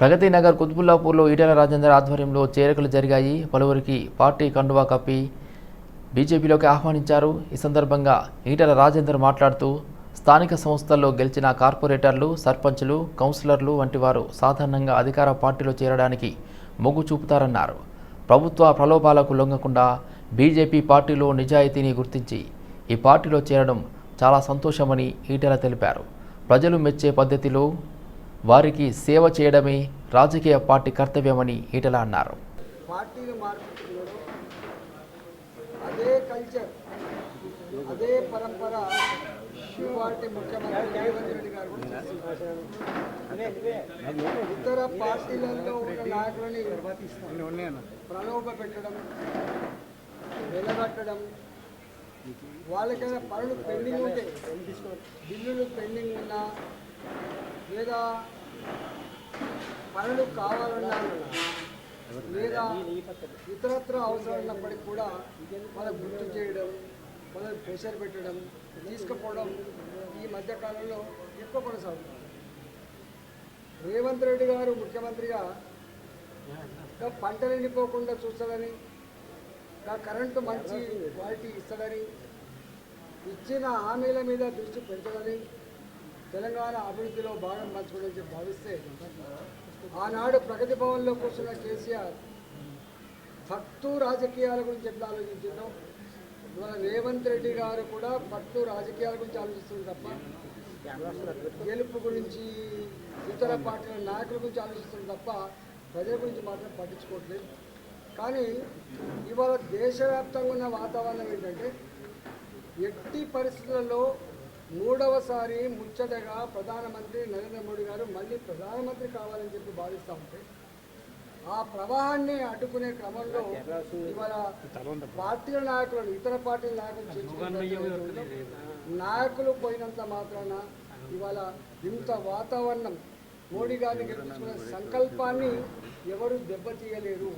ప్రగతి నగర్ కుత్బుల్లాపూర్లో ఈటెల రాజేందర్ ఆధ్వర్యంలో చేరికలు జరిగాయి. పలువురికి పార్టీ కండువా కప్పి బీజేపీలోకి ఆహ్వానించారు. ఈ సందర్భంగా ఈటెల రాజేందర్ మాట్లాడుతూ స్థానిక సంస్థల్లో గెలిచిన కార్పొరేటర్లు సర్పంచ్లు కౌన్సిలర్లు వంటి వారు సాధారణంగా అధికార పార్టీలో చేరడానికి మొగ్గు చూపుతారన్నారు. ప్రభుత్వ ప్రలోభాలకు లొంగకుండా బీజేపీ పార్టీలో నిజాయితీని గుర్తించి ఈ పార్టీలో చేరడం చాలా సంతోషమని ఈటెల తెలిపారు. ప్రజలు మెచ్చే పద్ధతిలో వారికి సేవ చేయడమే రాజకీయ పార్టీ కర్తవ్యమని ఈటెల అన్నారు. పార్టీలు మార్పుతున్నాడు అదే కల్చర్ అదే పరంపర ఇవాటి ముఖ్యమంత్రి రేవంత్ రెడ్డి గారు ఇతర పార్టీలలో ఉన్న నాయకులని ప్రలోభ పెట్టడం వెలగట్టడం వాళ్ళకైనా పనులు పెండింగ్ ఉంటే బిల్లులు పెండింగ్ ఉన్నా లేదా పనులు కావాలన్నా లేదా ఇతరత్ర అవసరం ఉన్నప్పటికీ కూడా వాళ్ళకు గుర్తు చేయడం వాళ్ళకి ప్రెషర్ పెట్టడం తీసుకుపోవడం ఈ మధ్యకాలంలో ఎక్కువ కొనసాగుతుంది. రేవంత్ రెడ్డి గారు ముఖ్యమంత్రిగా పంటలు ఎండిపోకుండా చూస్తాడని కరెంటు మంచి క్వాలిటీ ఇస్తాడని ఇచ్చిన హామీల మీద దృష్టి పెంచడని తెలంగాణ అభివృద్ధిలో భాగం పంచుకోవడం భావిస్తే ఆనాడు ప్రగతి భవన్లో కూర్చున్న కేసీఆర్ ఫక్తు రాజకీయాల గురించి ఎట్లా ఆలోచించడం ఇవాళ రేవంత్ రెడ్డి గారు కూడా పట్టు రాజకీయాల గురించి ఆలోచిస్తుంది తప్ప గెలుపు గురించి ఇతర పార్టీల నాయకుల గురించి ఆలోచిస్తుంది తప్ప ప్రజల గురించి మాత్రం పట్టించుకోవట్లేదు. కానీ ఇవాళ దేశవ్యాప్తంగా ఉన్న వాతావరణం ఏంటంటే ఎట్టి పరిస్థితులలో మూడవసారి ముచ్చటగా ప్రధానమంత్రి నరేంద్ర మోడీ గారు మళ్ళీ ప్రధానమంత్రి కావాలని చెప్పి భావిస్తూ ఉంటే ఆ ప్రవాహాన్ని అడ్డుకునే క్రమంలో ఇవాళ పార్టీల నాయకులను ఇతర పార్టీల నాయకులు నాయకులు పోయినంత మాత్రాన ఇవాళ ఇంత వాతావరణం మోడీ గారిని గెలిపించుకునే సంకల్పాన్ని ఎవరు దెబ్బతీయలేరు.